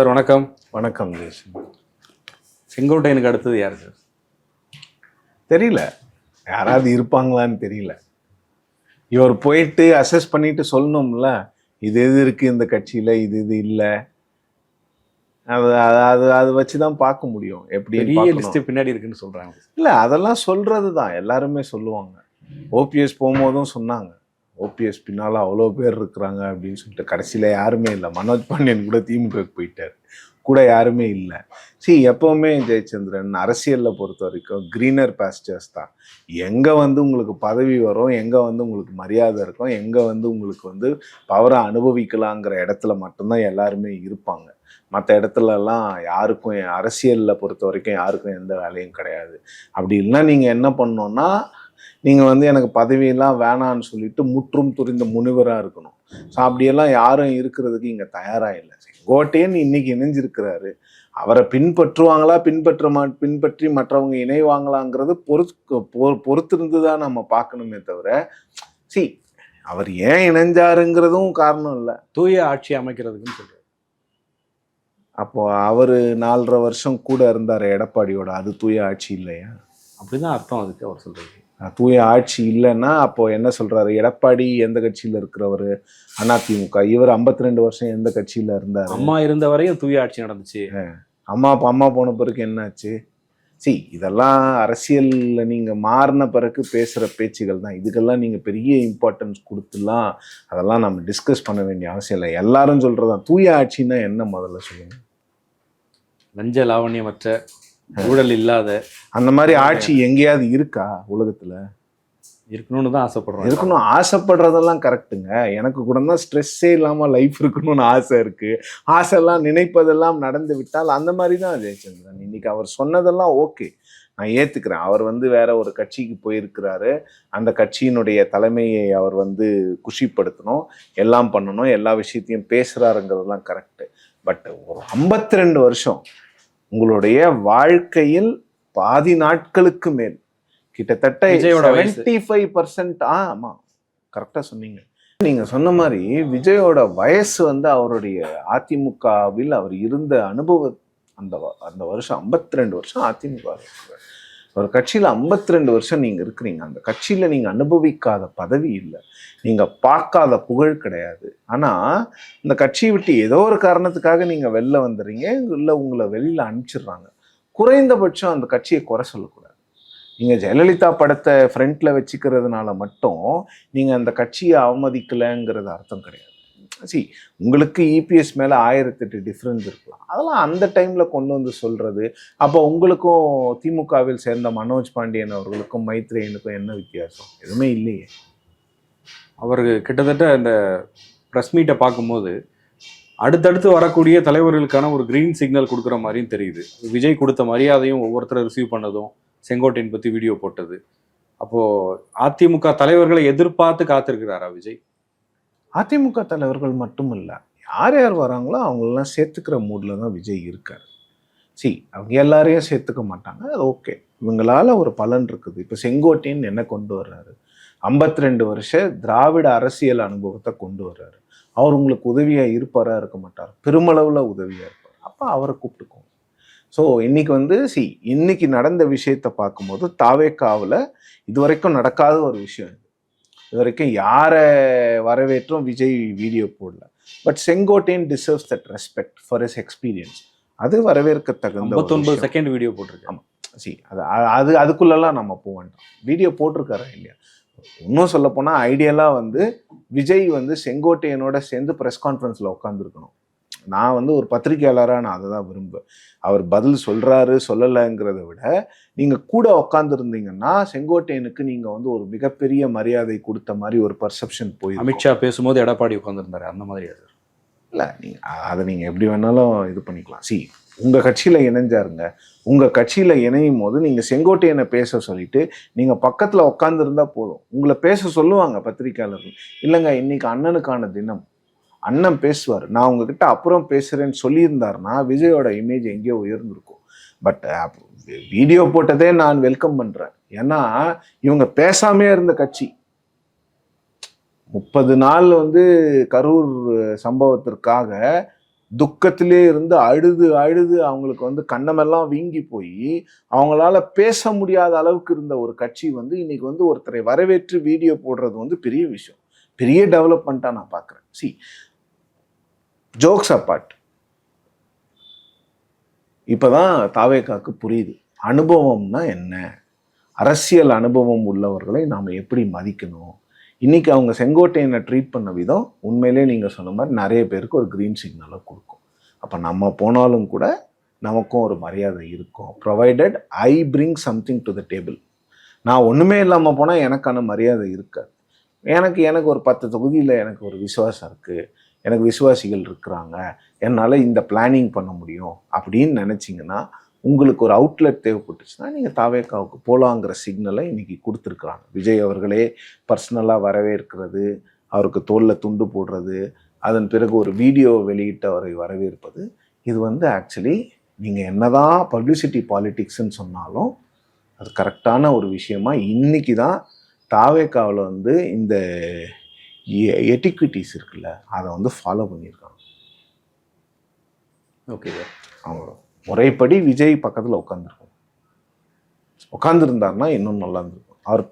Sir வணக்கம். வணக்கம் ஜெய்சன் செங்கோட்டையனுக்கு அடுத்தது யார் சார்? தெரியல. யாராவது இருப்பாங்களான்னு தெரியல. இவர் போயிட்டு அசஸ் பண்ணிட்டு சொல்லணும்ல. இது எது இருக்கு இந்த கட்சியில? இது இது இல்லை? அது அது- அது வச்சு தான் பார்க்க முடியும். எப்படி பெரிய பின்னாடி இருக்குன்னு சொல்றாங்க. இல்லை அதெல்லாம் சொல்றது தான் எல்லாருமே சொல்லுவாங்க. ஓபிஎஸ் போகும்போதும் சொன்னாங்க. ஓபிஎஸ் பின்னால் அவ்வளோ பேர் இருக்கிறாங்க அப்படின்னு சொல்லிட்டு கடைசியில் யாருமே இல்லை. மனோஜ் பாண்டியன் கூட திமுகவுக்கு போயிட்டார். கூட யாருமே இல்லை. சரி எப்போவுமே ஜெயச்சந்திரன் அரசியலில் பொறுத்த வரைக்கும் க்ரீனர் பேஸ்டர்ஸ் தான். எங்கே வந்து உங்களுக்கு பதவி வரும் எங்கே வந்து உங்களுக்கு மரியாதை இருக்கும் எங்கே வந்து உங்களுக்கு வந்து பவரை அனுபவிக்கலாங்கிற இடத்துல மட்டும்தான் எல்லாருமே இருப்பாங்க. மற்ற இடத்துலலாம் யாருக்கும் அரசியலில் பொறுத்த வரைக்கும் யாருக்கும் எந்த வேலையும் கிடையாது. அப்படி இல்லைன்னா நீங்கள் என்ன பண்ணோன்னா நீங்கள் வந்து எனக்கு பதவியெல்லாம் வேணான்னு சொல்லிட்டு முற்றும் துரிந்த முனிவராக இருக்கணும். ஸோ அப்படியெல்லாம் யாரும் இருக்கிறதுக்கு இங்கே தயாராக இல்லை. செங்கோட்டையன் இன்னைக்கு இணைஞ்சிருக்கிறாரு. அவரை பின்பற்றுவாங்களா பின்பற்ற மா பின்பற்றி மற்றவங்க இணைவாங்களாங்கிறது பொறுத்து பொறுத்திருந்து தான் நம்ம பார்க்கணுமே தவிர சி அவர் ஏன் இணைஞ்சாருங்கிறதும் காரணம் இல்லை. தூய ஆட்சி அமைக்கிறதுக்குன்னு சொல்றாரு. அப்போ அவர் நாலரை வருஷம் கூட இருந்தார் எடப்பாடியோட அது தூய ஆட்சி இல்லையா? அப்படிதான் அர்த்தம் அதுக்கு அவர் சொல்றது. தூய ஆட்சி இல்லைன்னா அப்போ என்ன சொல்றாரு? எடப்பாடி எந்த கட்சியில இருக்கிறவர்? அதிமுக. இவர் 52 ரெண்டு வருஷம் எந்த கட்சியில இருந்தாரு? அம்மா இருந்த வரையும் தூய ஆட்சி நடந்துச்சு. அம்மா அப்பா அம்மா போன பிறகு என்னாச்சு? சி இதெல்லாம் அரசியல்ல நீங்க மாறின பிறகு பேசுற பேச்சுகள் தான். இதுக்கெல்லாம் நீங்க பெரிய இம்பார்ட்டன்ஸ் கொடுத்துலாம் அதெல்லாம் நம்ம டிஸ்கஸ் பண்ண வேண்டிய அவசியம் இல்லை. எல்லாரும் சொல்றதுதான். தூய ஆட்சின்னா என்ன முதல்ல சொல்லுங்க? லஞ்ச லாவண்யமற்ற ஊழல் இல்லாத அந்த மாதிரி ஆட்சி எங்கேயாவது இருக்கா உலகத்துல? இருக்கணும்னு தான் ஆசைப்படுறோம். இருக்கணும். ஆசைப்படுறதெல்லாம் கரெக்டுங்க எனக்கு கூட தான் ஸ்ட்ரெஸ்ஸே இல்லாமல் லைஃப் இருக்கணும்னு ஆசை இருக்கு. ஆசைலாம் நினைப்பதெல்லாம் நடந்து விட்டால் அந்த மாதிரி தான் ஜெயச்சந்திரன். இன்னைக்கு அவர் சொன்னதெல்லாம் ஓகே நான் ஏத்துக்கிறேன். அவர் வந்து வேற ஒரு கட்சிக்கு போயிருக்கிறாரு. அந்த கட்சியினுடைய தலைமையை அவர் வந்து குஷிப்படுத்தணும். எல்லாம் பண்ணணும். எல்லா விஷயத்தையும் பேசுறாருங்கிறதெல்லாம் கரெக்டு பட் ஒரு 52 ரெண்டு வருஷம் உங்களுடைய வாழ்க்கையில் பாதி நாட்களுக்கு மேல் கிட்டத்தட்ட. செவன்டி ஃபைவ் பர்சன்ட் ஆமா கரெக்டா சொன்னீங்க நீங்க சொன்ன மாதிரி விஜயோட வயசு வந்து அவருடைய அதிமுகவில் அவர் இருந்த அனுபவ அந்த அந்த வருஷம் 52 ரெண்டு வருஷம் அதிமுக. ஒரு கட்சியில் ஐம்பத்தி ரெண்டு வருஷம் நீங்கள் இருக்கிறீங்க. அந்த கட்சியில் நீங்கள் அனுபவிக்காத பதவி இல்லை. நீங்கள் பார்க்காத புகழ் கிடையாது. ஆனால் இந்த கட்சியை விட்டு ஏதோ ஒரு காரணத்துக்காக நீங்கள் வெளில வந்துடுறீங்க இல்லை உங்களை வெளியில் அனுப்பிச்சிடுறாங்க. குறைந்தபட்சம் அந்த கட்சியை குறை சொல்லக்கூடாது. நீங்கள் ஜெயலலிதா படத்தை ஃப்ரண்ட்டில் வச்சுக்கிறதுனால மட்டும் நீங்கள் அந்த கட்சியை அவமதிக்கலைங்கிறது அர்த்தம் கிடையாது. சி உங்களுக்கு இபிஎஸ் மேலே ஆயிரத்தெட்டு டிஃப்ரென்ஸ் இருக்கலாம். அதெல்லாம் அந்த டைமில் கொண்டு வந்து சொல்கிறது அப்போ உங்களுக்கும் திமுகவில் சேர்ந்த மனோஜ் பாண்டியன் அவர்களுக்கும் மைத்ரேயனுக்கும் என்ன வித்தியாசம்? எதுவுமே இல்லையே. அவர் கிட்டத்தட்ட இந்த ப்ரெஸ் மீட்டை பார்க்கும்போது அடுத்தடுத்து வரக்கூடிய தலைவர்களுக்கான ஒரு க்ரீன் சிக்னல் கொடுக்குற மாதிரியும் தெரியுது. விஜய் கொடுத்த மரியாதையும் ஒவ்வொருத்தரை ரிசீவ் பண்ணதும் செங்கோட்டையன் பற்றி வீடியோ போட்டது. அப்போது அதிமுக தலைவர்களை எதிர்பார்த்து காத்திருக்கிறாரா விஜய்? அதிமுக தலைவர்கள் மட்டும் இல்லை யார் யார் வராங்களோ அவங்களெல்லாம் சேர்த்துக்கிற மூடில் தான் விஜய் இருக்கார். சி அவங்க எல்லாரையும் சேர்த்துக்க மாட்டாங்க. அது ஓகே. இவங்களால ஒரு பலன் இருக்குது. இப்போ செங்கோட்டையன் என்ன கொண்டு வர்றாரு? 52 ரெண்டு வருஷ திராவிட அரசியல் அனுபவத்தை கொண்டு வர்றாரு. அவர் உங்களுக்கு உதவியாக இருப்பாரா இருக்க மாட்டார். பெருமளவில் உதவியாக இருப்பார். அப்போ அவரை கூப்பிட்டுக்கோங்க. ஸோ இன்னைக்கு வந்து சி இன்னைக்கு நடந்த விஷயத்தை பார்க்கும்போது தாவேக்காவில் இதுவரைக்கும் நடக்காத ஒரு விஷயம் இது. இது வரைக்கும் யாரை வரவேற்றும் விஜய் வீடியோ போடல. But Sengottaiyan deserves that respect for his experience அது வரவேற்க தகுந்த விஷயம். செகண்ட் வீடியோ போட்டிருக்கேன் சி அது அது அதுக்குள்ளெல்லாம் நம்ம போக வேண்டாம். வீடியோ போட்டிருக்காரா இல்லையா? இன்னும் சொல்ல போனால் ஐடியலாக வந்து விஜய் வந்து செங்கோட்டையனோட சேர்ந்து ப்ரெஸ் கான்ஃபரன்ஸில் உட்காந்துருக்கணும் நான் வந்து ஒரு பத்திரிகையாளராக நான் அதை தான் விரும்புவேன். அவர் பதில் சொல்கிறாரு சொல்லலைங்கிறத விட நீங்கள் கூட உட்காந்துருந்தீங்கன்னா செங்கோட்டையனுக்கு நீங்கள் வந்து ஒரு மிகப்பெரிய மரியாதை கொடுத்த மாதிரி ஒரு பர்செப்ஷன் போய் அமித்ஷா பேசும்போது எடப்பாடி உட்காந்துருந்தாரு அந்த மாதிரி அது இல்லை நீங்கள் அதை நீங்கள் எப்படி வேணாலும் இது பண்ணிக்கலாம். சி உங்கள் கட்சியில் இணைஞ்சாருங்க. உங்கள் கட்சியில் இணையும் போது நீங்கள் செங்கோட்டையனை பேச சொல்லிட்டு நீங்கள் பக்கத்தில் உட்காந்துருந்தா போதும். உங்களை பேச சொல்லுவாங்க பத்திரிக்கையாளர்கள் இல்லைங்க இன்னைக்கு அண்ணனுக்கான தினம். அண்ணன் பேசுவார். நான் உங்ககிட்ட அப்புறம் பேசுகிறேன்னு சொல்லியிருந்தாருன்னா விஜயோட இமேஜ் எங்கேயோ உயர்ந்திருக்கும். பட் வீடியோ போட்டதே நான் வெல்கம் பண்ணுறேன் ஏன்னா இவங்க பேசாமே இருந்த கட்சி. முப்பது நாள் வந்து கரூர் சம்பவத்திற்காக துக்கத்திலே இருந்து அழுது அழுது அவங்களுக்கு வந்து கண்ணமெல்லாம் வீங்கி போய் அவங்களால பேச முடியாத அளவுக்கு இருந்த ஒரு கட்சி வந்து இன்னைக்கு வந்து ஒருத்தரை வரவேற்று வீடியோ போடுறது வந்து பெரிய விஷயம். பெரிய டெவலப்மெண்ட்டாக நான் பார்க்குறேன். சி ஜோக்ஸ் அப்பார்ட் இப்போதான் தாவேக்காக்கு புரியுது. அனுபவம்னா என்ன? அரசியல் அனுபவம் உள்ளவர்களை நாம் எப்படி மதிக்கணும்? இன்னைக்கு அவங்க செங்கோட்டையனை ட்ரீட் பண்ண விதம் உண்மையிலே நீங்கள் சொன்ன மாதிரி நிறைய பேருக்கு ஒரு க்ரீன் சிக்னலை கொடுக்கும். அப்போ நம்ம போனாலும் கூட நமக்கும் ஒரு மரியாதை இருக்கும். Provided I bring something to the table நான் ஒன்றுமே இல்லாமல் போனால் எனக்கான மரியாதை இருக்காது. எனக்கு எனக்கு ஒரு பத்து தொகுதியில் எனக்கு ஒரு விசுவாசம் இருக்குது எனக்கு விசுவாசிகள் இருக்கிறாங்க என்னால் இந்த பிளானிங் பண்ண முடியும் அப்படின்னு நினச்சிங்கன்னா உங்களுக்கு ஒரு அவுட்லெட் தேவைப்பட்டுச்சுன்னா நீங்கள் தாவேக்காவுக்கு போகலாங்கிற சிக்னலை இன்றைக்கி கொடுத்துருக்குறாங்க. விஜய் அவர்களே பர்சனலாக வரவேற்கிறது அவருக்கு தோளில் துண்டு போடுறது அதன் பிறகு ஒரு வீடியோ வெளியிட்டு அவரை வரவேற்பது இது வந்து ஆக்சுவலி நீங்கள் என்னதான் பப்ளிசிட்டி பாலிட்டிக்ஸ்ன்னு சொன்னாலும் அது கரெக்டான ஒரு விஷயமா இன்னைக்கு தான் தாவேக்காவில் வந்து இந்த எட்டிக்விட்டிஸ் இருக்குல்ல அதை வந்து ஃபாலோ பண்ணியிருக்காங்க. ஓகே சார் அவங்க முறைப்படி விஜய் பக்கத்தில் உட்காந்துருக்கணும் உட்காந்துருந்தாருன்னா இன்னும் நல்லா இருந்திருக்கும். அவர்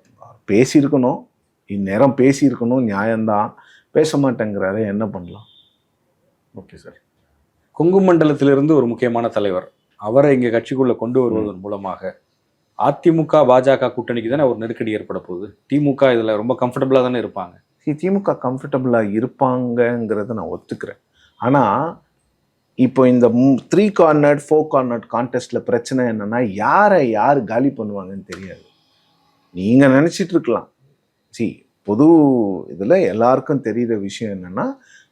பேசியிருக்கணும் இந்நேரம் பேசியிருக்கணும் நியாயம்தான். பேச மாட்டேங்கிறாரு என்ன பண்ணலாம்? ஓகே சார் கொங்கு மண்டலத்திலிருந்து ஒரு முக்கியமான தலைவர். அவரை இங்க கட்சிக்குள்ள கொண்டு வருவதன் மூலமாக அதிமுக பாஜக கூட்டணிக்கு தானே ஒரு நெருக்கடி ஏற்பட போகுது. திமுக இதுல ரொம்ப கம்ஃபர்டபுளா தானே இருப்பாங்க. திமுக கம்ஃபர்டபுளாக இருப்பாங்கங்கிறத நான் ஒத்துக்கிறேன். ஆனால் இப்போ இந்த த்ரீ கார்னர்ட் ஃபோர் கார்னர்ட் கான்டெஸ்ட்டில் பிரச்சனை என்னென்னா யாரை யார் காலி பண்ணுவாங்கன்னு தெரியாது. நீங்கள் நினச்சிட்டு இருக்கலாம். சி பொது இதில் எல்லாருக்கும் தெரிகிற விஷயம் என்னென்னா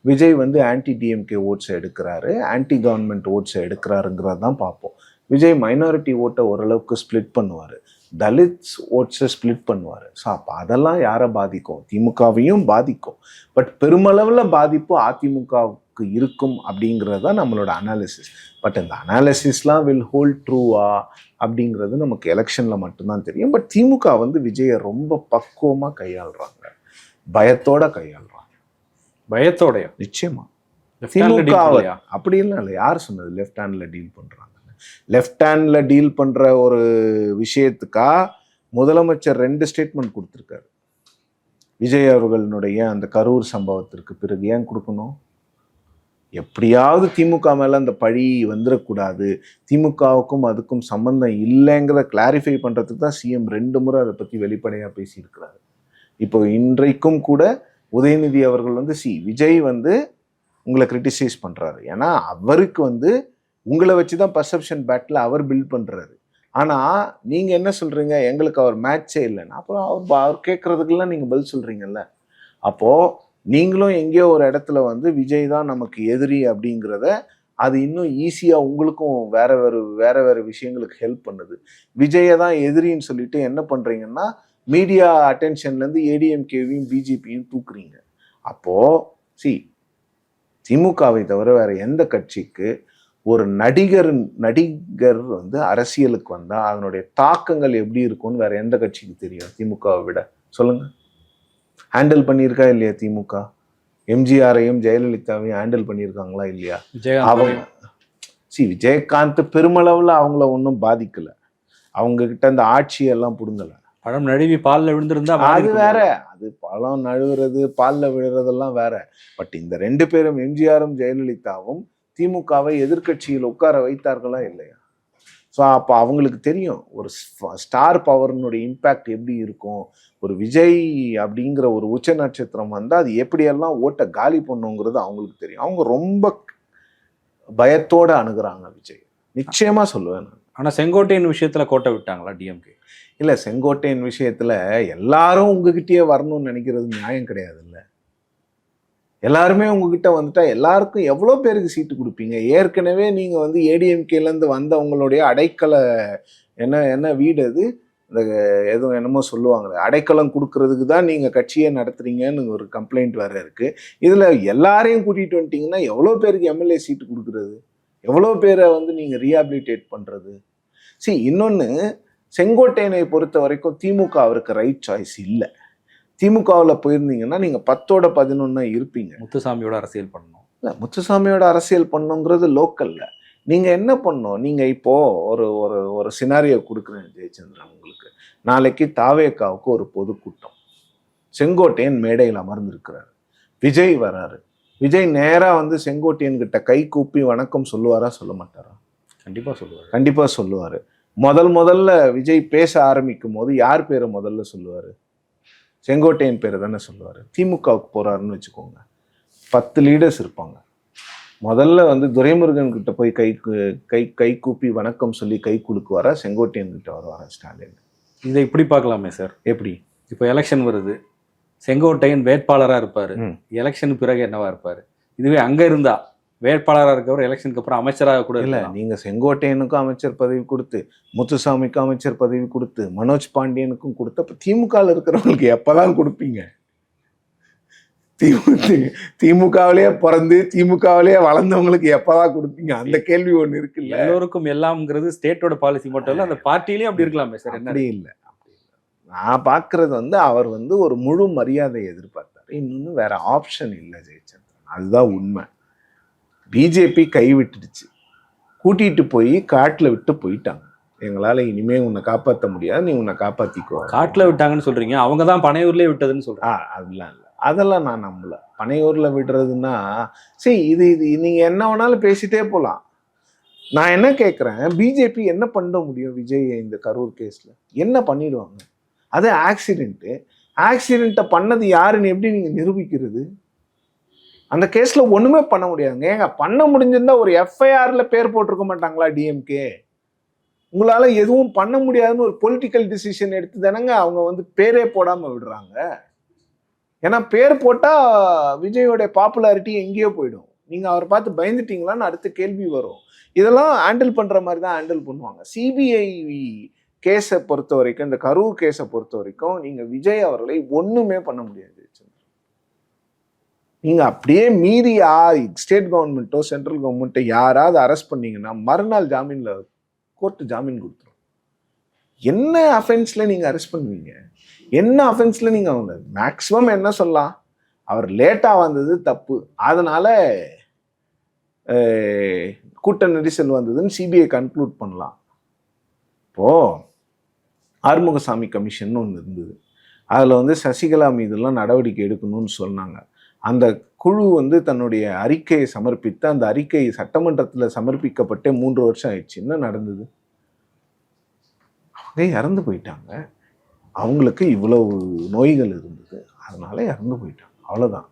விஜய் வந்து ஆன்டி டிஎம்கே ஓட்ஸை எடுக்கிறாரு ஆன்டி கவர்மெண்ட் ஓட்ஸை எடுக்கிறாருங்கிறது தான் பார்ப்போம். விஜய் மைனாரிட்டி ஓட்டை ஓரளவுக்கு ஸ்ப்ளிட் பண்ணுவார். தலித்ஸ் ஓட்ஸை ஸ்ப்ளிட் பண்ணுவார். ஸோ அப்போ அதெல்லாம் யாரை பாதிக்கும்? திமுகவையும் பாதிக்கும். பட் பெருமளவில் பாதிப்பு அதிமுகவுக்கு இருக்கும் அப்படிங்கிறது தான் நம்மளோட அனாலிசிஸ் பட் இந்த அனாலிசிஸ்லாம் வில் ஹோல்ட் ட்ரூவா அப்படிங்கிறது நமக்கு எலெக்ஷனில் மட்டும்தான் தெரியும். பட் திமுக வந்து விஜயை ரொம்ப பக்குவமாக கையாளுறாங்க. பயத்தோட கையாளுறாங்க. பயத்தோடயா? நிச்சயமா. திமுக? அப்படி இல்லை இல்லை. யார் சொன்னது? லெஃப்ட் ஹேண்டில் டீல் பண்ணுறாங்க லெஃப்ட் ஹேண்டில் டீல் பண்ணுற ஒரு விஷயத்துக்கா முதலமைச்சர் ரெண்டு ஸ்டேட்மெண்ட் கொடுத்துருக்காரு. விஜய் அவர்களுடைய அந்த கரூர் சம்பவத்திற்கு பிறகு ஏன் கொடுக்கணும்? எப்படியாவது திமுக மேலே அந்த பழி வந்துடக்கூடாது திமுகவுக்கும் அதுக்கும் சம்பந்தம் இல்லைங்கிறத கிளாரிஃபை பண்ணுறதுக்கு தான் சிஎம் ரெண்டு முறை அதை பற்றி வெளிப்படையாக பேசியிருக்கிறாரு. இப்போ இன்றைக்கும் கூட உதயநிதி அவர்கள் வந்து சி விஜய் வந்து உங்களை கிரிட்டிசைஸ் பண்ணுறாரு ஏன்னா அவருக்கு வந்து உங்களை வச்சு தான் பர்செப்ஷன் பேட்டில் அவர் பில்ட் பண்ணுறாரு ஆனால் நீங்கள் என்ன சொல்கிறீங்க எங்களுக்கு அவர் மேட்சே இல்லைன்னா. அப்புறம் அவர் அவர் கேட்குறதுக்கெல்லாம் நீங்கள் பதில் சொல்கிறீங்கல்ல அப்போது நீங்களும் எங்கேயோ ஒரு இடத்துல வந்து விஜய் தான் நமக்கு எதிரி அப்படிங்கிறத அது இன்னும் ஈஸியாக உங்களுக்கும் வேற வேறு வேற வேறு விஷயங்களுக்கு ஹெல்ப் பண்ணுது. விஜயை தான் எதிரின்னு சொல்லிட்டு என்ன பண்ணுறீங்கன்னா மீடியா அட்டென்ஷன்லேருந்து ஏடிஎம்கேவையும் பிஜேபியும் தூக்குறீங்க. அப்போது சி திமுகவை தவிர வேறு எந்த கட்சிக்கு ஒரு நடிகர் நடிகர் வந்து அரசியலுக்கு வந்தா அதனுடைய தாக்கங்கள் எப்படி இருக்கும்னு வேற எந்த கட்சிக்கு தெரியும்? திமுகவை விட. சொல்லுங்க. ஹேண்டில் பண்ணியிருக்கா இல்லையா திமுக? எம்ஜிஆரையும் ஜெயலலிதாவையும் ஹேண்டில் பண்ணியிருக்காங்களா இல்லையா? அவங்க சி விஜயகாந்த் பெருமளவுல அவங்கள ஒன்றும் பாதிக்கல. அவங்க கிட்ட அந்த ஆட்சியெல்லாம் புடுங்கல. பழம் நழுவி பால்ல விழுந்திருந்தா அது. வேற. அது பழம் நழுவுறது பால்ல விழுறதெல்லாம் வேற. பட் இந்த ரெண்டு பேரும் எம்ஜிஆரும் ஜெயலலிதாவும் திமுகவை எதிர்க்கட்சியில் உட்கார வைத்தார்களா இல்லையா? ஸோ அப்போ அவங்களுக்கு தெரியும் ஒரு ஸ்டார் பவர்னுடைய இம்பேக்ட் எப்படி இருக்கும்? ஒரு விஜய் அப்படிங்கிற ஒரு உச்ச நட்சத்திரம் வந்தால் அது எப்படியெல்லாம் ஓட்டை காலி பண்ணுங்கிறது அவங்களுக்கு தெரியும். அவங்க ரொம்ப பயத்தோட அணுகுறாங்க விஜய். நிச்சயமா சொல்லுவேன் நான். ஆனா செங்கோட்டையன் விஷயத்துல கோட்டை விட்டாங்களா டிஎம்கே இல்ல செங்கோட்டையன் விஷயத்துல எல்லாரும் உங்ககிட்டயே வரணும்னு நினைக்கிறது நியாயம் கிடையாது இல்ல எல்லாருமே உங்ககிட்ட வந்துட்டா எல்லாருக்கும் எவ்வளோ பேருக்கு சீட்டு கொடுப்பீங்க? ஏற்கனவே நீங்கள் வந்து ஏடிஎம்கேலேருந்து வந்தவங்களுடைய அடைக்கலை என்ன என்ன வீடு அது? இந்த எதுவும் என்னமோ சொல்லுவாங்களே அடைக்கலம் கொடுக்கறதுக்கு தான் நீங்கள் கட்சியை நடத்துறீங்கன்னு ஒரு கம்ப்ளைண்ட் வேறு இருக்குது இதில் எல்லாரையும் கூட்டிகிட்டு வந்துட்டீங்கன்னா எவ்வளோ பேருக்கு எம்எல்ஏ சீட்டு கொடுக்குறது? எவ்வளோ பேரை வந்து நீங்கள் ரீஹாபிலிட்டேட் பண்ணுறது சரி இன்னொன்று செங்கோட்டையனை பொறுத்த வரைக்கும் திமுக அவருக்கு ரைட் சாய்ஸ் இல்லை. திமுகவில் போயிருந்தீங்கன்னா நீங்கள் பத்தோட பதினொன்னா இருப்பீங்க. முத்துசாமியோட அரசியல் பண்ணணும். இல்லை முத்துசாமியோட அரசியல் பண்ணுங்கிறது லோக்கல்ல நீங்க என்ன பண்ணணும்? நீங்க இப்போ ஒரு ஒரு ஒரு சினாரியோ கொடுக்குறேன் ஜெயச்சந்திரன் உங்களுக்கு. நாளைக்கு தாவேக்காவுக்கு ஒரு பொதுக்கூட்டம். செங்கோட்டையன் மேடையில் அமர்ந்திருக்கிறார். விஜய் வராரு. விஜய் நேரா வந்து செங்கோட்டையன் கிட்ட கை கூப்பி வணக்கம் சொல்லுவாரா சொல்ல மாட்டாரா? கண்டிப்பா சொல்லுவாரு. கண்டிப்பா சொல்லுவாரு. முதல் முதல்ல விஜய் பேச ஆரம்பிக்கும் போது யார் பேரை முதல்ல சொல்லுவாரு? செங்கோட்டையன் பேரை தானே சொல்லுவாரு. திமுகவுக்கு போறாருன்னு வச்சுக்கோங்க. பத்து லீடர்ஸ் இருப்பாங்க. முதல்ல வந்து துரைமுருகன் கிட்ட போய் கை கு- கை கூப்பி வணக்கம் சொல்லி கை குலுக்குவாரா? செங்கோட்டையன் கிட்ட வருவாரா ஸ்டாலின்? இதை இப்படி பார்க்கலாமே சார் எப்படி? இப்போ எலெக்ஷன் வருது. செங்கோட்டையன் வேட்பாளரா இருப்பாரு. எலெக்ஷன் பிறகு என்னவா இருப்பாரு? இதுவே அங்க இருந்தா வேட்பாளரா இருக்கவர் எலெக்ஷனுக்கு அப்புறம் அமைச்சராக கூட இல்ல இருக்கலாம். நீங்க செங்கோட்டையனுக்கும் அமைச்சர் பதவி கொடுத்து முத்துசாமிக்கும் அமைச்சர் பதவி கொடுத்து மனோஜ் பாண்டியனுக்கும் கொடுத்து அப்ப திமுகவில் இருக்கிறவங்களுக்கு எப்பதான் கொடுப்பீங்க? திமுக திமுகவிலேயே பிறந்து திமுகவிலேயே வளர்ந்தவங்களுக்கு எப்பதான் கொடுப்பீங்க? அந்த கேள்வி ஒண்ணு இருக்குல்ல. எல்லோருக்கும் எல்லாம்ங்கிறது ஸ்டேட்டோட பாலிசி மட்டும் இல்ல அந்த பார்ட்டிலயும் அப்படி இருக்கலாமே சார் என்ன? அப்படி இல்லை. நான் பார்க்கறது வந்து அவர் வந்து ஒரு முழு மரியாதையை எதிர்பார்த்தாரு. இன்னொன்னு வேற ஆப்ஷன் இல்லை ஜெயச்சந்திரன். அதுதான் உண்மை. பிஜேபி கைவிட்டுடுச்சு. கூட்டிட்டு போய் காட்டுல விட்டு போயிட்டாங்க. எங்களால இனிமே உன்னை காப்பாற்ற முடியாது நீ உன்னை காப்பாத்திக்கோ. காட்டுல விட்டாங்கன்னு சொல்றீங்க. அவங்க தான் பனையூர்லயே விட்டதுன்னு சொல்றாங்க. ஆ அதெல்லாம் இல்லை. அதெல்லாம் நான் நம்பல. பனையூர்ல விடுறதுன்னா சரி இது இது நீங்க என்ன வேணாலும் பேசிட்டே போலாம். நான் என்ன கேட்குறேன் பிஜேபி என்ன பண்ண முடியும் விஜய் இந்த கரூர் கேஸ்ல? என்ன பண்ணிடுவாங்க? அது ஆக்சிடென்ட்டு ஆக்சிடென்ட்டை பண்ணது யாருன்னு எப்படி நீங்க நிரூபிக்கிறது? அந்த கேஸில் ஒன்றுமே பண்ண முடியாதுங்க. ஏங்க பண்ண முடிஞ்சிருந்தா ஒரு எஃப்ஐஆரில் பேர் போட்டிருக்க மாட்டாங்களா டிஎம்கே உங்களால் எதுவும் பண்ண முடியாதுன்னு ஒரு பொலிட்டிக்கல் டிசிஷன் எடுத்து தானங்க அவங்க வந்து பேரே போடாமல் விடுறாங்க. ஏன்னா பேர் போட்டால் விஜயோடைய பாப்புலாரிட்டி எங்கேயோ போயிடும். நீங்கள் அவரை பார்த்து பயந்துட்டீங்களான்னு அடுத்த கேள்வி வரும். இதெல்லாம் ஹேண்டில் பண்ணுற மாதிரி தான் ஹேண்டில் பண்ணுவாங்க. சிபிஐ கேஸை பொறுத்த வரைக்கும் இந்த கரூர் கேஸை பொறுத்த வரைக்கும் நீங்கள் விஜய் அவர்களை ஒன்றுமே பண்ண முடியாது. நீங்கள் அப்படியே மீறி ஸ்டேட் கவர்மெண்ட்டோ சென்ட்ரல் கவர்மெண்ட்டோ யாராவது அரெஸ்ட் பண்ணீங்கன்னா மறுநாள் ஜாமீனில் கோர்ட்டு ஜாமீன் கொடுத்துரும். என்ன அஃபென்ஸில் நீங்கள் அரெஸ்ட் பண்ணுவீங்க? என்ன அஃபென்ஸில் நீங்கள் அவங்க மேக்ஸிமம் என்ன சொல்லலாம்? அவர் லேட்டாக வந்தது தப்பு. அதனால் கூட்ட நெரிசல் வந்ததுன்னு சிபிஐ கன்க்ளூட் பண்ணலாம். இப்போ ஆறுமுகசாமி கமிஷன் ஒன்று இருந்தது. அதில் வந்து சசிகலா மீதெல்லாம் நடவடிக்கை எடுக்கணும்னு சொன்னாங்க. அந்த குழு வந்து தன்னுடைய அறிக்கையை சமர்ப்பித்து அந்த அறிக்கை சட்டமன்றத்தில் சமர்ப்பிக்கப்பட்டே மூன்று வருஷம் ஆயிடுச்சு. என்ன நடந்தது? அவங்க இறந்து போயிட்டாங்க. அவங்களுக்கு இவ்வளவு நோய்கள் இருந்தது. அதனால இறந்து போயிட்டாங்க. அவ்வளோதான்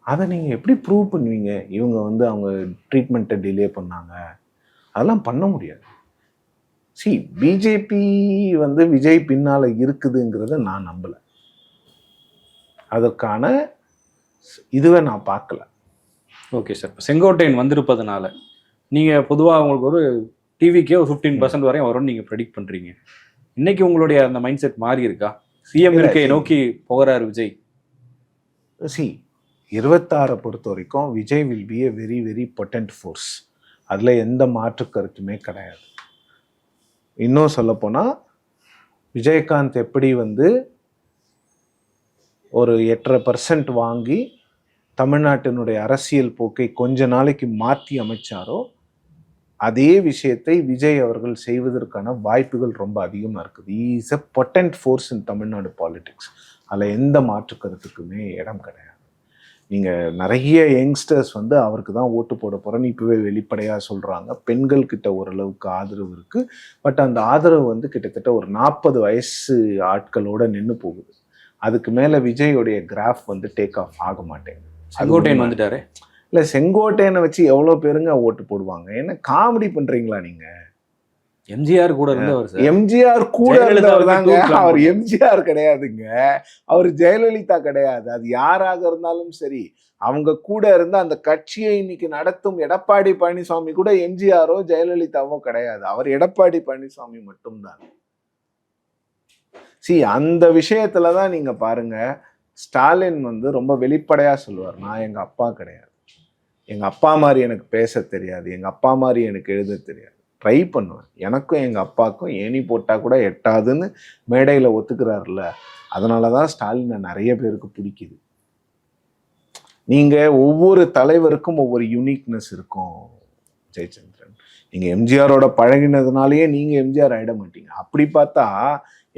அதை நீங்கள் எப்படி ப்ரூவ் பண்ணுவீங்க? இவங்க வந்து அவங்க ட்ரீட்மெண்ட்டை டிலே பண்ணாங்க. அதெல்லாம் பண்ண முடியாது. சி பிஜேபி வந்து விஜய் பின்னால் இருக்குதுங்கிறத நான் நம்பலை. அதற்கான இதுவை நான் பார்க்கல. ஓகே சார் செங்கோட்டையன் வந்திருப்பதனால நீங்க பொதுவா உங்களுக்கு ஒரு டிவிக்கே ஒரு ஃபிஃப்டீன் பர்சன்ட் வரையும் வரும்னு நீங்க ப்ரெடிக்ட் பண்றீங்க. இன்னைக்கு உங்களுடைய அந்த மைண்ட் செட் மாறி இருக்கா? CM see. நோக்கி போகிறார் விஜய். சி இருபத்தாறை பொறுத்த வரைக்கும் Vijay will be a very very potent force அதில் எந்த மாற்று கருத்துமே கிடையாது. இன்னும் சொல்லப்போனால் விஜயகாந்த் எப்படி வந்து ஒரு எட்டரை பர்சன்ட் வாங்கி தமிழ்நாட்டினுடைய அரசியல் போக்கை கொஞ்ச நாளைக்கு மாற்றி அமைச்சாரோ அதே விஷயத்தை விஜய் அவர்கள் செய்வதற்கான வாய்ப்புகள் ரொம்ப அதிகமாக இருக்குது. Is a potent force in Tamil Nadu politics அதில் எந்த மாற்று கருத்துக்குமே இடம் கிடையாது. நீங்கள் நிறைய யங்ஸ்டர்ஸ் வந்து அவருக்கு தான் ஓட்டு போட போகிறேன் இப்போவே வெளிப்படையாக சொல்கிறாங்க பெண்கள் கிட்ட ஓரளவுக்கு ஆதரவு இருக்குது பட் அந்த ஆதரவு வந்து கிட்டத்தட்ட ஒரு நாற்பது வயசு ஆட்களோடு நின்று போகுது. அதுக்கு மேலே விஜயோடைய கிராஃப் வந்து டேக் ஆஃப் ஆக மாட்டேங்குது. செங்கோட்டையன். வந்துட்டாரு? இல்ல செங்கோட்டையனை வச்சு எவ்வளவு பேருங்க ஓட்டு போடுவாங்க? என்ன காமெடி பண்றீங்களா நீங்க? எம்ஜிஆர் கூட இருந்தவர் எம்ஜிஆர் கூட இருந்தவர் தாங்க. அவர். எம்ஜிஆர் கிடையாதுங்க. அவர் ஜெயலலிதா கிடையாது. அது யாராக இருந்தாலும் சரி அவங்க கூட இருந்த அந்த கட்சியை இன்னைக்கு நடத்தும் எடப்பாடி பழனிசாமி கூட எம்ஜிஆரோ ஜெயலலிதாவோ கிடையாது. அவர் எடப்பாடி பழனிசாமி மட்டும்தான். சி அந்த விஷயத்துல தான் நீங்க பாருங்க ஸ்டாலின் வந்து ரொம்ப வெளிப்படையா சொல்லுவார். நான் எங்க அப்பா கிடையாது. எங்க அப்பா மாதிரி எனக்கு பேச தெரியாது. எங்க அப்பா மாதிரி எனக்கு எழுத தெரியாது. ட்ரை பண்ணுவேன். எனக்கும் எங்க அப்பாவுக்கும் ஏணி போட்டா கூட எட்டாதுன்னு மேடையில ஒத்துக்கிறாருல்ல. அதனால தான் ஸ்டாலினை நிறைய பேருக்கு பிடிக்குது. நீங்க ஒவ்வொரு தலைவருக்கும் ஒவ்வொரு யூனிக்னஸ் இருக்கும் ஜெயச்சந்திரன். நீங்க எம்ஜிஆரோட பழகினதுனாலயே நீங்க எம்ஜிஆர் ஆயிட மாட்டீங்க. அப்படி பார்த்தா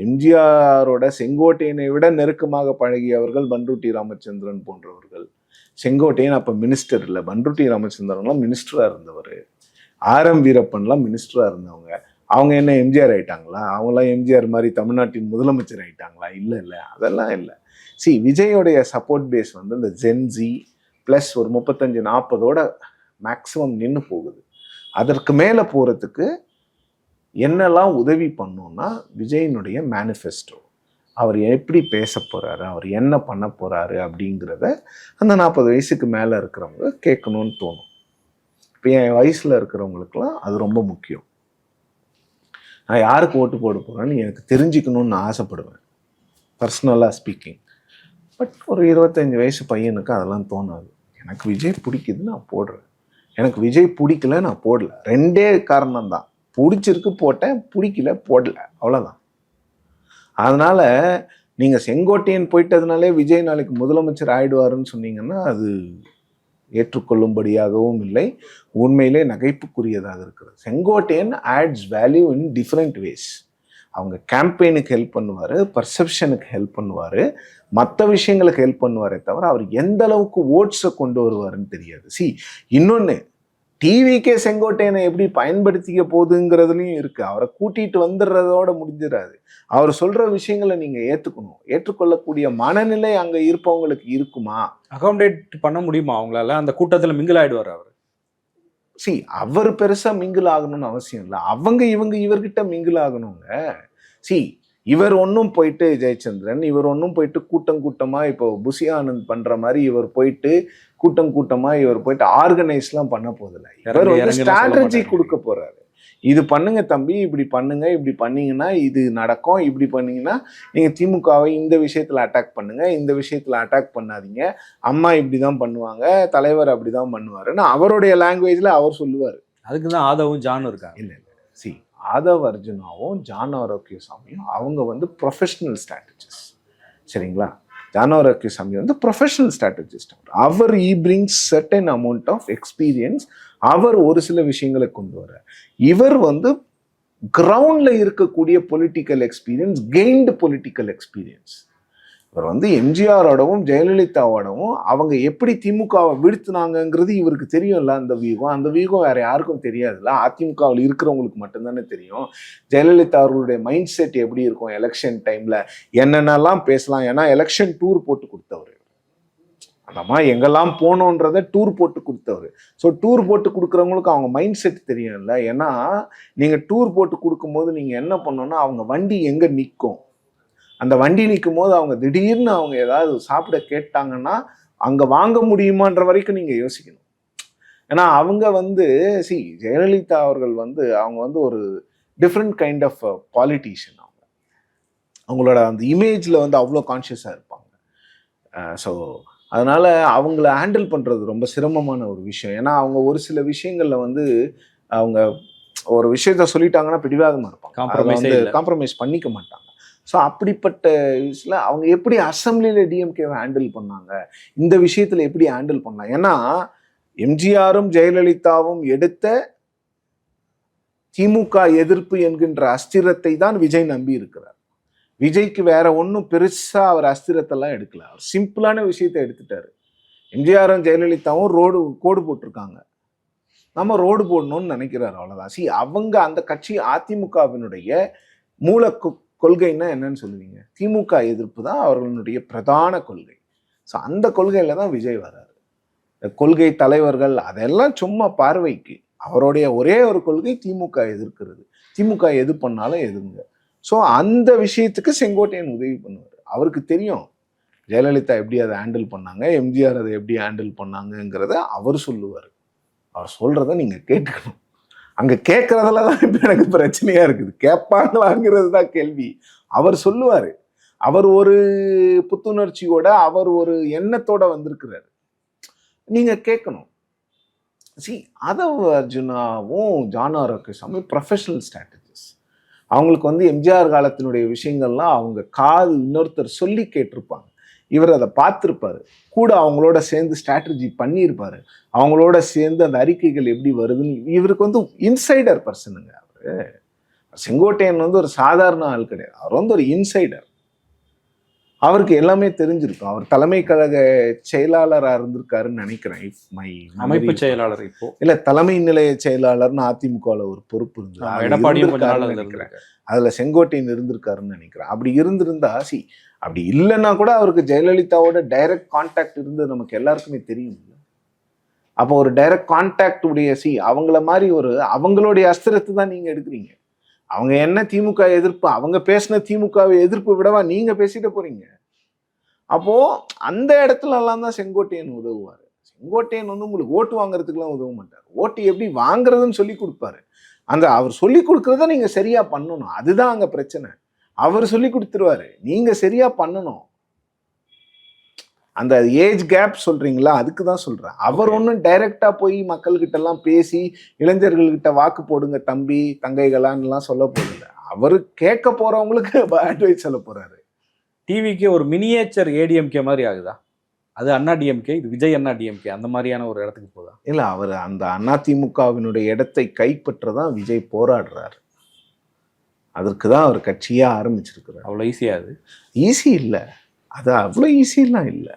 எம்ஜிஆரோட செங்கோட்டையனை விட நெருக்கமாக பழகியவர்கள் பன்ருட்டி ராமச்சந்திரன் போன்றவர்கள். செங்கோட்டையன் அப்போ மினிஸ்டர் இல்லை. பன்ருட்டி ராமச்சந்திரன்லாம் மினிஸ்டராக இருந்தவர். ஆர் எம் வீரப்பன்லாம் மினிஸ்டராக இருந்தவங்க. அவங்க என்ன எம்ஜிஆர் ஆயிட்டாங்களா? அவங்களாம் எம்ஜிஆர் மாதிரி தமிழ்நாட்டின் முதலமைச்சர் ஆயிட்டாங்களா? இல்லை இல்லை. அதெல்லாம் இல்லை. சி விஜயோடைய சப்போர்ட் பேஸ் வந்து இந்த ஜென்ஜி ப்ளஸ் ஒரு முப்பத்தஞ்சு நாற்பதோட மேக்ஸிமம் நின்று போகுது. அதற்கு மேலே போகிறதுக்கு என்னெல்லாம் உதவி பண்ணுன்னா விஜயினுடைய மேனிஃபெஸ்டோ அவர் எப்படி பேச போகிறாரு அவர் என்ன பண்ண போகிறாரு அப்படிங்கிறத அந்த நாற்பது வயசுக்கு மேலே இருக்கிறவங்க கேட்கணும்னு தோணும். இப்போ என் வயசில் இருக்கிறவங்களுக்குலாம் அது ரொம்ப முக்கியம். நான் யாருக்கு ஓட்டு போட போகிறேன்னு எனக்கு தெரிஞ்சுக்கணும்னு நான் ஆசைப்படுவேன். பர்சனலாக ஸ்பீக்கிங் பட் ஒரு இருபத்தஞ்சு வயசு பையனுக்கு அதெல்லாம் தோணாது. எனக்கு விஜய் பிடிக்குது நான் போடுறேன். எனக்கு விஜய் பிடிக்கல நான் போடல. ரெண்டே காரணம் தான் பிடிச்சிருக்கு போட்டேன் பிடிக்கல போடல. அவ்வளோதான் அதனால் நீங்கள் செங்கோட்டையன் போயிட்டதுனாலே விஜய் நாளைக்கு முதலமைச்சர் ஆயிடுவாருன்னு சொன்னீங்கன்னா அது ஏற்றுக்கொள்ளும்படியாகவும் இல்லை. உண்மையிலே நகைப்புக்குரியதாக இருக்கிறது. Sengottaiyan adds value in different ways அவங்க கேம்பெயினுக்கு ஹெல்ப் பண்ணுவார் பர்செப்ஷனுக்கு ஹெல்ப் பண்ணுவார் மற்ற விஷயங்களுக்கு ஹெல்ப் பண்ணுவாரே தவிர அவர் எந்த அளவுக்கு ஓட்ஸை கொண்டு வருவாருன்னு தெரியாது. சி இன்னொன்று டிவிக்கே செங்கோட்டையனை எப்படி பயன்படுத்திக்க போகுதுங்கிறதுலையும் இருக்கு. அவரை கூட்டிட்டு வந்துடுறதோட முடிஞ்சிடாது. அவர் சொல்ற விஷயங்களை நீங்க ஏத்துக்கணும். ஏற்றுக்கொள்ளக்கூடிய மனநிலை அங்க இருப்பவங்களுக்கு இருக்குமா? அகாமடேட் பண்ண முடியுமா அவங்களால? அந்த கூட்டத்துல மிங்கிள் ஆயிடுவார் அவர். சி அவர் பெருசா மிங்கிள் ஆகணும்னு அவசியம் இல்லை. அவங்க இவங்க இவர்கிட்ட மிங்கிள் ஆகணுங்க. சி இவர் ஒன்றும் போயிட்டு ஜெயச்சந்திரன் இவர் ஒன்றும் போயிட்டு கூட்டம் கூட்டமா இப்போ புசி ஆனந்த் பண்ற மாதிரி இவர் போயிட்டு கூட்டம் கூட்டமா இவர் போயிட்டு ஆர்கனைஸ்லாம் பண்ண போதில்ல இவர் வந்து ஸ்ட்ராட்டஜி. கொடுக்க போறாரு. இது பண்ணுங்க தம்பி இப்படி பண்ணுங்க இப்படி பண்ணீங்கன்னா இது நடக்கும். இப்படி பண்ணீங்கன்னா நீங்க திமுகவை இந்த விஷயத்துல அட்டாக் பண்ணுங்க இந்த விஷயத்துல அட்டாக் பண்ணாதீங்க. அம்மா இப்படிதான் பண்ணுவாங்க தலைவர் அப்படிதான் பண்ணுவாருன்னு அவருடைய லாங்குவேஜ்ல அவர் சொல்லுவார். அதுக்கு தான் ஆதவும் ஜானும் இருக்காங்க. இல்லை இல்லை. சி ஆதவ் அர்ஜுனாவும் ஜான் ஆரோக்கியசாமியும் அவங்க வந்து ப்ரொஃபஷனல் ஸ்ட்ராட்டஜிஸ்ட் சரிங்களா? ஜான் சாமி வந்து ப்ரொஃபஷனல் ஸ்ட்ராட்டஜிஸ்ட் அவர் ஈ brings certain amount of experience அவர் ஒரு சில விஷயங்களை கொண்டு வர. இவர் வந்து கிரவுண்டில் இருக்கக்கூடிய political experience gained political experience இவர் வந்து எம்ஜிஆரோடவும் ஜெயலலிதாவோடவும் அவங்க எப்படி திமுகவை வீழ்த்தினாங்கிறது இவருக்கு தெரியும்ல. அந்த வியூகம் அந்த வியூகம் வேற யாருக்கும் தெரியாதுல்ல. அதிமுகவில் இருக்கிறவங்களுக்கு மட்டும்தானே தெரியும். ஜெயலலிதா அவர்களுடைய மைண்ட் செட் எப்படி இருக்கும் எலெக்ஷன் டைம்ல? என்னென்னலாம் பேசலாம்? ஏன்னா எலெக்ஷன் டூர் போட்டு கொடுத்தவர். அந்தம்மா எங்கெல்லாம் போகணுன்றத டூர் போட்டு கொடுத்தவர். ஸோ டூர் போட்டு கொடுக்குறவங்களுக்கு அவங்க மைண்ட் செட் தெரியும்ல. ஏன்னா நீங்கள் டூர் போட்டு கொடுக்கும்போது நீங்கள் என்ன பண்ணோன்னா அவங்க வண்டி எங்கே நிற்கும்? அந்த வண்டி நிற்கும் போது அவங்க திடீர்னு அவங்க ஏதாவது சாப்பிட கேட்டாங்கன்னா அங்கே வாங்க முடியுமான்ற வரைக்கும் நீங்கள் யோசிக்கணும். ஏன்னா அவங்க வந்து சி ஜெயலலிதா அவர்கள் வந்து அவங்க வந்து ஒரு டிஃப்ரெண்ட் கைண்ட் ஆஃப் பாலிட்டிஷியன் அவங்க. அவங்களோட அந்த இமேஜில் வந்து அவ்வளோ கான்ஷியஸாக இருப்பாங்க. ஸோ அதனால அவங்கள ஹேண்டில் பண்ணுறது ரொம்ப சிரமமான ஒரு விஷயம். ஏன்னா அவங்க ஒரு சில விஷயங்களில் வந்து அவங்க ஒரு விஷயத்த சொல்லிட்டாங்கன்னா பிடிவாதமாக இருப்பாங்க. இல்ல. காம்ப்ரமைஸ் பண்ணிக்க மாட்டாங்க. ஸோ அப்படிப்பட்ட யூஸில் அவங்க எப்படி அசம்பிளியில் டிஎம்கேவை ஹேண்டில் பண்ணாங்க? இந்த விஷயத்தில் எப்படி ஹேண்டில் பண்ணாங்க ஏன்னா எம்ஜிஆரும் ஜெயலலிதாவும் எடுத்த திமுக எதிர்ப்பு என்கின்ற அஸ்திரத்தை தான் விஜய் நம்பி இருக்கிறார். விஜய்க்கு வேற ஒன்றும் பெருசாக அவர் அஸ்திரத்தெல்லாம் எடுக்கல. அவர் சிம்பிளான விஷயத்தை எடுத்துட்டாரு. எம்ஜிஆரும் ஜெயலலிதாவும் ரோடு கோடு போட்டிருக்காங்க. நம்ம ரோடு போடணும்னு நினைக்கிறார் அவ்வளோதான் சி அவங்க அந்த கட்சி அதிமுகவினுடைய மூல கொள்கைன்னா என்னன்னு சொல்லுவீங்க? திமுக எதிர்ப்பு தான் அவர்களுடைய பிரதான கொள்கை. ஸோ அந்த கொள்கையில தான் விஜய் வராரு இந்த கொள்கை தலைவர்கள் அதெல்லாம் சும்மா பார்வைக்கு. அவருடைய ஒரே ஒரு கொள்கை திமுக எதிர்க்கிறது. திமுக எது பண்ணாலும் எதுங்க ஸோ அந்த விஷயத்துக்கு செங்கோட்டையன் உதவி பண்ணுவார். அவருக்கு தெரியும். ஜெயலலிதா எப்படி அதை ஹேண்டில் பண்ணாங்க? எம்ஜிஆர் அதை எப்படி ஹேண்டில் பண்ணாங்கங்கிறத அவர் சொல்லுவார். அவர் சொல்றத நீங்க கேட்கணும் அங்க கேட்கறதுல தான் இப்ப எனக்கு பிரச்சனையா இருக்குது. கேட்பாங்களாங்கிறது தான் கேள்வி. அவர் சொல்லுவாரு. அவர் ஒரு புத்துணர்ச்சியோட அவர் ஒரு எண்ணத்தோட வந்திருக்கிறாரு. நீங்க கேட்கணும். சி அதவ் அர்ஜுனாவும் ஜான் ஆரோக்கியசாமி ப்ரொஃபஷனல் ஸ்ட்ராட்டஜிஸ் அவங்களுக்கு வந்து எம்ஜிஆர் காலத்தினுடைய விஷயங்கள்லாம் அவங்க காது இன்னொருத்தர் சொல்லி கேட்டிருப்பாங்க. இவர் அதை பார்த்துருப்பாரு. கூட அவங்களோட சேர்ந்து ஸ்ட்ராட்டஜி பண்ணியிருப்பாரு. அவங்களோட சேர்ந்து அந்த அறிக்கைகள் எப்படி வருதுன்னு இவருக்கு வந்து இன்சைடர் பர்சனுங்க அவரு. செங்கோட்டையன் வந்து ஒரு சாதாரண ஆள் கிடையாது. அவர் வந்து ஒரு இன்சைடர் அவருக்கு எல்லாமே தெரிஞ்சிருக்கும். அவர் தலைமை கழக செயலாளராக இருந்திருக்காருன்னு நினைக்கிறேன். இஃப் மை அமைப்பு செயலாளர் இப்போ. இல்ல தலைமை நிலைய செயலாளர்னு அதிமுகவில் ஒரு பொறுப்பு இருந்தது. நினைக்கிறேன். இருந்திருக்காரு. அதுல செங்கோட்டையன் இருந்திருக்காருன்னு நினைக்கிறேன். அப்படி இருந்திருந்தா சி அப்படி இல்லைன்னா கூட அவருக்கு ஜெயலலிதாவோட டைரக்ட் கான்டாக்ட் இருந்தது நமக்கு எல்லாருக்குமே தெரியும் அப்போ ஒரு டைரக்ட் கான்டாக்ட் உடைய சி அவங்கள மாதிரி ஒரு அவங்களுடைய அஸ்திரத்தை தான் நீங்கள் எடுக்கிறீங்க. அவங்க என்ன திமுக எதிர்ப்பு அவங்க பேசின திமுகவை எதிர்ப்பு விடவா நீங்கள் பேசிட்டு போறீங்க? அப்போது அந்த இடத்துலலாம் தான் செங்கோட்டையன் உதவுவார். செங்கோட்டையன் வந்து உங்களுக்கு ஓட்டு வாங்குறதுக்குலாம் உதவ மாட்டார். ஓட்டு எப்படி வாங்குறதுன்னு சொல்லி கொடுப்பாரு. அந்த அவர் சொல்லி கொடுக்குறத நீங்கள் சரியாக பண்ணணும். அதுதான் அங்கே பிரச்சனை. அவர் சொல்லி கொடுத்துருவாரு. நீங்க சரியா பண்ணணும். அந்த ஏஜ் கேப் சொல்றீங்களா? அதுக்கு தான் சொல்றேன். அவர். ஒன்றும் டைரக்டா போய் மக்கள்கிட்ட எல்லாம் பேசி இளைஞர்கள்கிட்ட வாக்கு போடுங்க தம்பி தங்கைகளான்னுலாம் சொல்ல போறதில்ல. அவர் கேட்க போறவங்களுக்கு அட்வைஸ் சொல்ல போறாரு. டிவிக்கு ஒரு மினியேச்சர் ஏடிஎம்கே மாதிரி ஆகுதா? அது அண்ணா டிஎம்கே இது விஜய் அண்ணா டிஎம்கே அந்த மாதிரியான ஒரு இடத்துக்கு போதா இல்ல அவர் அந்த அதிமுகவினுடைய இடத்தை கைப்பற்ற தான் விஜய் போராடுறாரு. அதற்கு தான் அவர் கட்சியே ஆரம்பிச்சிருக்கிறார். அவ்வளோ ஈஸியா அது? ஈஸி இல்லை. அது அவ்வளோ ஈஸிலாம் இல்லை.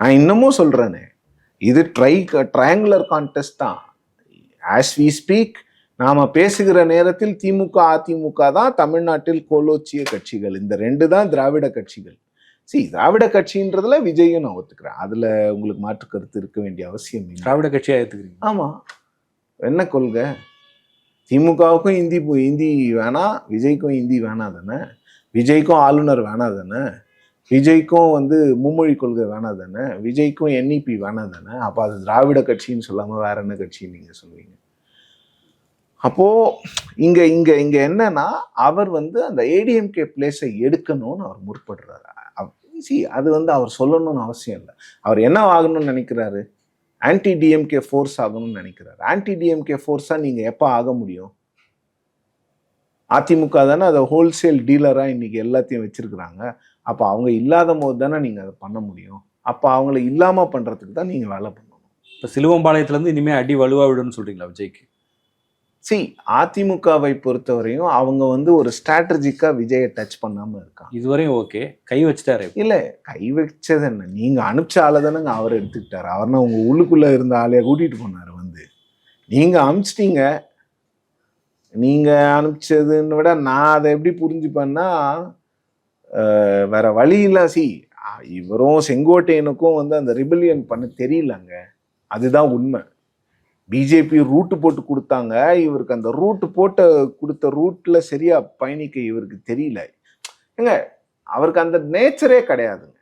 நான் இன்னமும் சொல்கிறேனே இது ட்ரை ட்ரையாங்குலர் கான்டெஸ்ட் தான். ஆஸ் வி ஸ்பீக் நாம் பேசுகிற நேரத்தில் திமுக அதிமுக தான் தமிழ்நாட்டில் கோலோச்சிய கட்சிகள். இந்த ரெண்டு தான் திராவிட கட்சிகள். சி திராவிட கட்சின்றதுல விஜயும் நான் ஒத்துக்கிறேன். அதில் உங்களுக்கு மாற்று கருத்து இருக்க வேண்டிய அவசியம் திராவிட கட்சியா ஏத்துக்கிறீங்க? ஆமாம் என்ன கொள்கை? திமுகவுக்கும் இந்தி இந்தி வேணாம் விஜய்க்கும் இந்தி வேணாம் தானே விஜய்க்கும் ஆளுநர் வேணாம் தானே விஜய்க்கும் வந்து மும்மொழி கொள்கை வேணாம் தானே விஜய்க்கும் என்இபி வேணாம் தானே அப்போ அது திராவிட கட்சின்னு சொல்லாமல் வேற என்ன கட்சின்னு நீங்கள் சொல்லுவீங்க? அப்போது இங்கே இங்கே இங்கே என்னன்னா அவர் வந்து அந்த ஏடிஎம்கே பிளேஸை எடுக்கணும்னு அவர் முற்படுறாரு. சி அது வந்து அவர் சொல்லணும்னு அவசியம் இல்லை. அவர் என்ன ஆகணும்னு நினைக்கிறாரு? ஆன்டி டிஎம்கே ஃபோர்ஸ் ஆகணும்னு நினைக்கிறார். ஆன்டி டிஎம்கே ஃபோர்ஸாக நீங்கள் எப்போ ஆக முடியும்? அதிமுக தானே அதை ஹோல்சேல் டீலராக இன்னைக்கு எல்லாத்தையும் வச்சுருக்குறாங்க. அப்போ அவங்க இல்லாத போது தானே நீங்கள் அதை பண்ண முடியும்? அப்போ அவங்கள இல்லாமல் பண்ணுறதுக்கு தான் நீங்கள் வேலை பண்ணணும். இப்போ சிலுவம்பாளையத்துலேருந்து இனிமேல் அடி வலுவாக விடுன்னு சொல்கிறீங்களா விஜய்க்கு? சி அதிமுகவை பொறுத்தவரையும் அவங்க வந்து ஒரு ஸ்ட்ராட்டஜிக்காக விஜயை டச் பண்ணாமல் இருக்காங்க. இதுவரையும் ஓகே கை வச்சுட்டாரு இல்லை கை வச்சது என்ன? நீங்கள் அனுப்பிச்ச ஆளை தானேங்க அவர் எடுத்துக்கிட்டாரு. அவர்னா உங்கள் உள்ளுக்குள்ளே இருந்த ஆளைய கூட்டிகிட்டு போனார் வந்து. நீங்கள் அனுப்பிச்சிட்டீங்க. நீங்கள் அனுப்பிச்சதுன்னு விட நான் அதை எப்படி புரிஞ்சுப்பேன்னா வேற வழி இல்லை. சி இவரும் செங்கோட்டையனுக்கும் வந்து அந்த ரிபல்லியன் பண்ண தெரியலங்க. அதுதான் உண்மை. பிஜேபி ரூட்டு போட்டு கொடுத்தாங்க. இவருக்கு அந்த ரூட்டு போட்ட கொடுத்த ரூட்டில் சரியாக பயணிக்க இவருக்கு தெரியல. ஏங்க அவருக்கு அந்த நேச்சரே கிடையாதுங்க.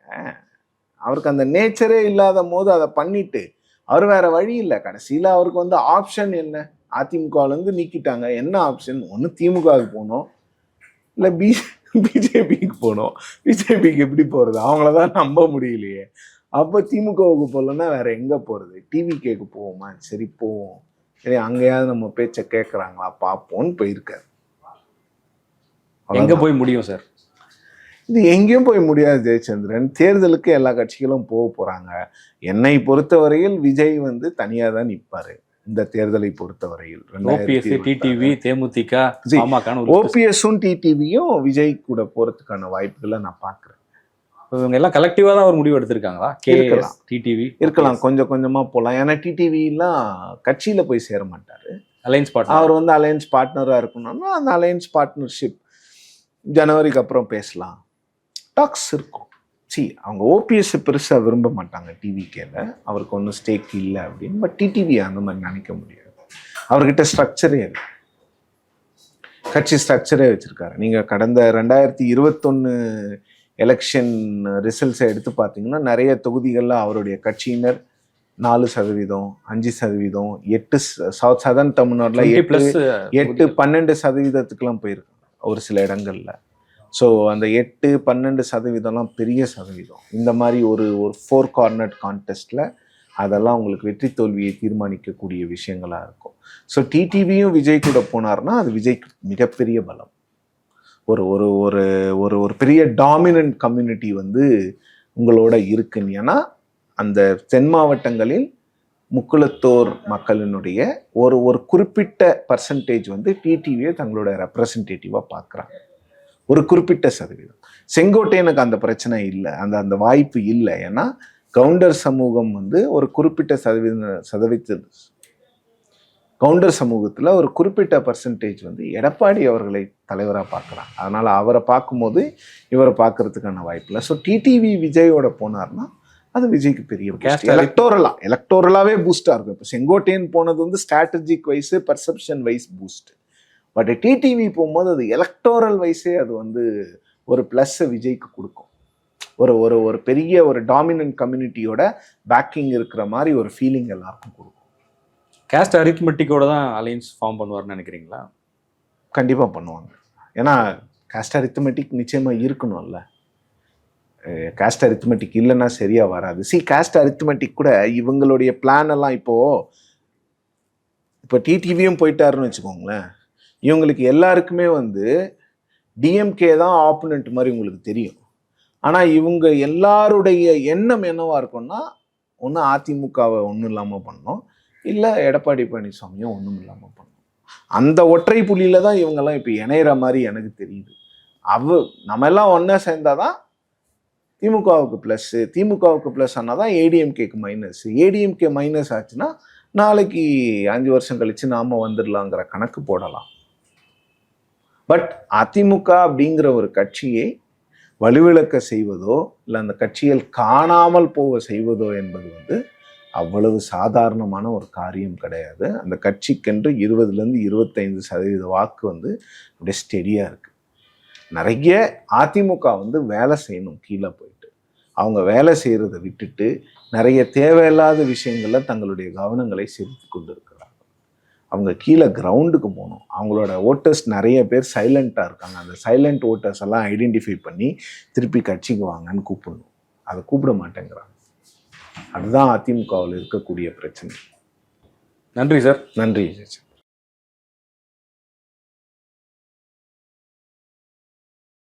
அவருக்கு அந்த நேச்சரே இல்லாத போது அதை பண்ணிட்டு அவர் வேற வழி இல்லை. கடைசியில் அவருக்கு வந்து ஆப்ஷன் என்ன? அதிமுகவிலேருந்து நீக்கிட்டாங்க. என்ன ஆப்ஷன் ஒன்று திமுகவுக்கு போகணும். இல்லை பி பிஜேபிக்கு போகணும். பிஜேபிக்கு எப்படி போகிறது அவங்கள தான் நம்ப முடியலையே. அப்போ திமுகவுக்கு போகலன்னா வேற எங்கே போகிறது டிவிகேக்கு போவோமா? சரி போவோம். சரி அங்கேயாவது நம்ம பேச்சை கேட்குறாங்களா பார்ப்போம்னு போயிருக்காரு. எங்க. போய் முடியும் சார்? இது எங்கேயும் போய் முடியாது ஜெயச்சந்திரன். தேர்தலுக்கு எல்லா கட்சிகளும் போக போறாங்க. என்னை பொறுத்தவரையில் விஜய் வந்து தனியா தான் நிற்பாரு இந்த தேர்தலை பொறுத்தவரையில். டிடிவி தேமுதிக ஓபிஎஸும் டிடிவியும் விஜய் கூட போறதுக்கான வாய்ப்புகளை நான் பார்க்குறேன் இவங்க எல்லாம் கலெக்டிவா தான் ஒரு முடிவு எடுத்திருக்காங்களா? கேஎஸ். டிடிவி இருக்கலாம். கொஞ்சம் கொஞ்சமா போகலாம் ஏன்னா டிடிவிலாம் கட்சியில போய் சேர மாட்டாரு. அலைன்ஸ் பார்ட்னர் அவர் வந்து அலையன்ஸ் பார்ட்னரா இருக்கணும்னா அந்த அலையன்ஸ் பார்ட்னர்ஷிப் ஜனவரிக்கு அப்புறம் பேசலாம். டாக்ஸ் இருக்கும். சி அவங்க ஓபிஎஸ் பெருசா விரும்ப மாட்டாங்க டிவிக்கேல அவருக்கு ஒன்றும் ஸ்டேக் இல்லை அப்படின்னு. பட் டிடிவி அந்த மாதிரி நினைக்க முடியாது. அவர்கிட்ட ஸ்ட்ரக்சரே இருக்கு. கட்சி ஸ்ட்ரக்சரே வச்சிருக்காரு. நீங்க கடந்த ரெண்டாயிரத்தி இருபத்தொன்னு எலெக்ஷன் ரிசல்ட்ஸை எடுத்து பார்த்தீங்கன்னா நிறைய தொகுதிகளில் அவருடைய கட்சியினர் நாலு சதவீதம் அஞ்சு சதவீதம் எட்டு சவுத் சதர்ன் தமிழ்நாடுல எட்டு பிளஸ் எட்டு பன்னெண்டு சதவீதத்துக்குலாம் போயிருக்காங்க ஒரு சில இடங்கள்ல. ஸோ அந்த எட்டு பன்னெண்டு சதவீதம்லாம் பெரிய சதவீதம். இந்த மாதிரி ஒரு ஒரு ஃபோர் கார்னட் கான்டெஸ்ட்ல அதெல்லாம் உங்களுக்கு வெற்றி தோல்வியை தீர்மானிக்கக்கூடிய விஷயங்களா இருக்கும். ஸோ டிடிவியும் விஜய் கூட போனார்னா அது விஜய்க்கு மிகப்பெரிய பலம். ஒரு ஒரு ஒரு ஒரு ஒரு பெரிய டாமினன்ட் கம்யூனிட்டி வந்து உங்களோட இருக்குன்னு. ஏன்னா அந்த தென் மாவட்டங்களில் முக்குளத்தோர் மக்களினுடைய ஒரு ஒரு குறிப்பிட்ட பர்சன்டேஜ் வந்து டிடிவியை தங்களோட ரெப்ரசன்டேட்டிவாக பார்க்குறாங்க. ஒரு குறிப்பிட்ட சதவீதம். செங்கோட்டையனுக்கு அந்த பிரச்சனை இல்லை. அந்த அந்த வாய்ப்பு இல்லை. ஏன்னா கவுண்டர் சமூகம் வந்து ஒரு குறிப்பிட்ட சதவீத சதவீத கவுண்டர் சமூகத்தில் ஒரு குறிப்பிட்ட பர்சன்டேஜ் வந்து எடப்பாடி அவர்களை தலைவராக பார்க்குறாங்க. அதனால் அவரை பார்க்கும்போது இவரை பார்க்கறதுக்கான வாய்ப்பு இல்லை ஸோ டிடிவி விஜயோட போனார்னா அது விஜய்க்கு பெரிய எலக்டோரலா எலக்டோரலாவே பூஸ்டா இருக்கும். இப்போ செங்கோட்டையன் போனது வந்து strategic wise perception wise boost but TTV போகும்போது அது எலக்டோரல் வைஸே அது வந்து ஒரு ப்ளஸ் விஜய்க்கு கொடுக்கும். ஒரு ஒரு ஒரு பெரிய ஒரு டாமினன்ட் கம்யூனிட்டியோட பேக்கிங் இருக்கிற மாதிரி ஒரு ஃபீலிங் எல்லாருக்கும் கொடுக்கும். கேஸ்ட் அரித்மெட்டிக்கோட தான் அலைன்ஸ் ஃபார்ம் பண்ணுவார்னு நினைக்கிறீங்களா? கண்டிப்பாக பண்ணுவாங்க. ஏன்னா காஸ்ட் அரித்மெட்டிக் நிச்சயமாக இருக்கணும்ல. காஸ்ட் அரித்மெட்டிக் இல்லைன்னா சரியாக வராது. சி காஸ்ட் அரித்மெட்டிக் கூட இவங்களுடைய பிளான் எல்லாம் இப்போ இப்போ டிடிவியும் போயிட்டாருன்னு வச்சுக்கோங்களேன். இவங்களுக்கு எல்லாருக்குமே வந்து டிஎம்கே தான் ஆப்போனண்ட் மாதிரி உங்களுக்கு தெரியும். ஆனால் இவங்க எல்லாருடைய எண்ணம் என்னவாக இருக்கும்னா ஒன்று அதிமுகவை ஒன்றும் இல்லாமல் பண்ணோம் இல்லை எடப்பாடி பழனிசாமியும் ஒன்றும் இல்லாமல் பண்ணும். அந்த ஒற்றை புள்ளியில் தான் இவங்கெல்லாம் இப்போ இணையிற மாதிரி எனக்கு தெரியுது. அவ நம்ம எல்லாம் ஒன்றா சேர்ந்தாதான் திமுகவுக்கு ப்ளஸ்ஸு திமுகவுக்கு ப்ளஸ் ஆனால் தான் ஏடிஎம்கேக்கு மைனஸ் ஏடிஎம்கே மைனஸ் ஆச்சுன்னா நாளைக்கு அஞ்சு வருஷம் கழிச்சு நாம வந்துடலாங்கிற கணக்கு போடலாம். பட் அதிமுக அப்படிங்கிற ஒரு கட்சியை வலுவிழக்க செய்வதோ இல்லை அந்த கட்சியில் காணாமல் போக செய்வதோ என்பது வந்து அவ்வளவு சாதாரணமான ஒரு காரியம் கிடையாது. அந்த கட்சிக்கென்று இருபதுலேருந்து இருபத்தைந்து சதவீத வாக்கு வந்து அப்படியே ஸ்டெடியாக இருக்குது நிறைய அதிமுக வந்து வேலை செய்யணும் கீழே போயிட்டு. அவங்க வேலை செய்கிறத விட்டுட்டு நிறைய தேவையில்லாத விஷயங்களில் தங்களுடைய கவனங்களை செலுத்தி கொண்டிருக்கிறாங்க. அவங்க கீழே கிரவுண்டுக்கு போகணும். அவங்களோட ஓட்டர்ஸ் நிறைய பேர் சைலண்ட்டாக இருக்காங்க. அந்த சைலண்ட் ஓட்டர்ஸ் எல்லாம் ஐடென்டிஃபை பண்ணி திருப்பி கட்சிக்கு வாங்கன்னு கூப்பிடணும். அதை கூப்பிட மாட்டேங்கிறாங்க. அதுதான் அதிமுகவில் இருக்கக்கூடிய பிரச்சனை நன்றி சார் நன்றி.